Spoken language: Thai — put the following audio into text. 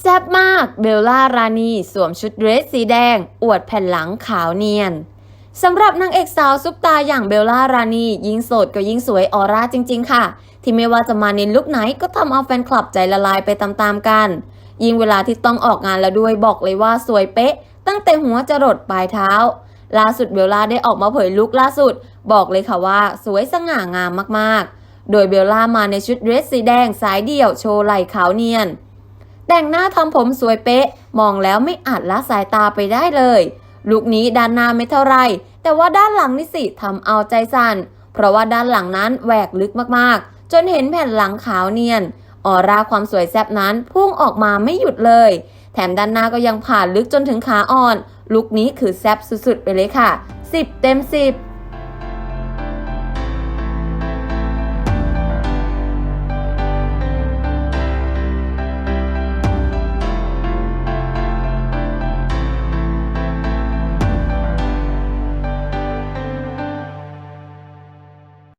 แซ่บมาก เบลล่ารานีสวมชุดเดรสสีแดง อวดแผ่นหลังขาวเนียนสำหรับนางเอกสาวซุปตาอย่างเบลล่ารานียิ่งโสดก็ยิ่งสวยออร่าจริง ๆ ค่ะ ที่ไม่ว่าจะมาในลุคไหนก็ทำเอาแฟนคลับใจละลายไปตามๆกัน ยิ่งเวลาที่ต้องออกงานแล้วด้วยบอกเลยว่าสวยเป๊ะ ตั้งแต่หัวจรดปลายเท้า ล่าสุดเบลล่าได้ออกมาเผยลุคล่าสุด บอกเลยค่ะว่าสวยสง่างามมากๆ โดยเบลล่ามาในชุดเดรสสีแดงสายเดี่ยวโชว์ไหล่ขาวเนียน แต่งหน้าทำผมสวยเป๊ะ มองแล้วไม่อาจละสายตาไปได้เลย ลุคนี้ด้านหน้าไม่เท่าไร แต่ว่าด้านหลังนี่สิทำเอาใจสั่น เพราะว่าด้านหลังนั้นแหวกลึกมากๆ จนเห็นแผ่นหลังขาวเนียน ออร่าความสวยแซ่บนั้นพุ่งออกมาไม่หยุดเลย แถมด้านหน้าก็ยังผ่านลึกจนถึงขาอ่อน ลุคนี้คือแซ่บสุดๆไปเลยค่ะ 10 เต็ม 10